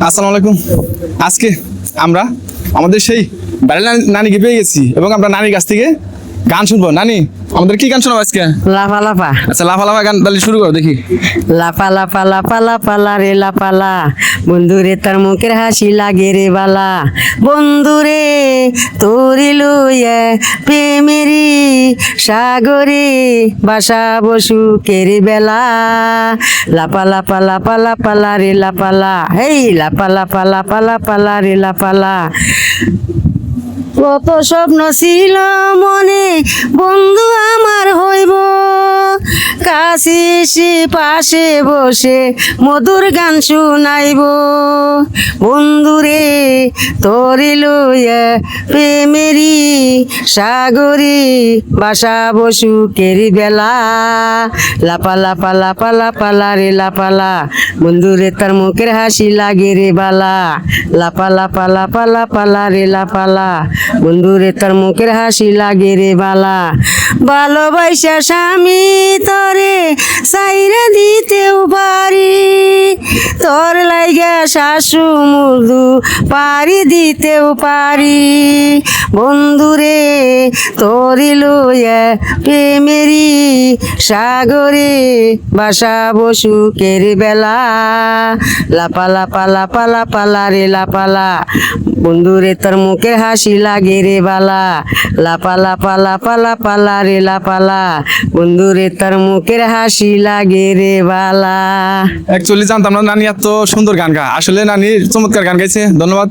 আসসালামু আলাইকুম। আজকে আমরা আমাদের সেই বেড়াল নানি- নানিকে পেয়ে গেছি এবং আমরা নানির কাছ থেকে গান শুনব। নানি আমাদের কি গান শোনাবো আজকে? লাফা লাফা। আচ্ছা লাফা লাফা গান তাহলে শুরু করো দেখি। লাফা লাফা লাফা লাফা লা রে লাফালা বন্ধুরে তার মুখের হাসি লাগে রে বালা। বন্ধুরে তোরি লইয়া প্রেমেরি সাগরে বাসা বসু কেরি বেলা। লাপা লাপা লাপা লাপা লা রে লাপালা হেই লাপা লাপা লাপা লাপা লা রে লাপালা কত স্বপ্ন ছিল মনে বন্ধু এসে পাশে বসে, মধুর গান শুনাইব। বন্ধুরে, তোরে লইয়া প্রেমেরি সাগরে বাসা বসু কেরি বেলা। লাপা লাপা লাপা লাপা, লা রে লাপালা বন্ধুরে, তার মুখের হাসি লাগে রে বালা। লাপা লাপা লাপা লাপা, লা রে লাপালা বন্ধুরে, তার মুখের হাসি লাগে রে বালা। ভালোবাসা স্বামী তরে Xe তোর লাইগা শাশু মুদু পারি দিতেও পারি। বন্ধুরে, তোরি লইয়া প্রেমেরি সাগরে বাসা বসু কেরি বেলা। লাপা লাপা লাপা লাপা, লা রে লাপালা বন্ধুরে, তোর মুখের হাসি লাগে রে বালা। লাপা লাপা লাপা লাপা, লা রে লাপালা বন্ধুরে, তোর মুখের হাসি লাগে রে বালা। অ্যাকচুয়ালি জানতাম না, নানি এত সুন্দর গান গা। আসলে নানি চমৎকার গান গাইছে ধন্যবাদ।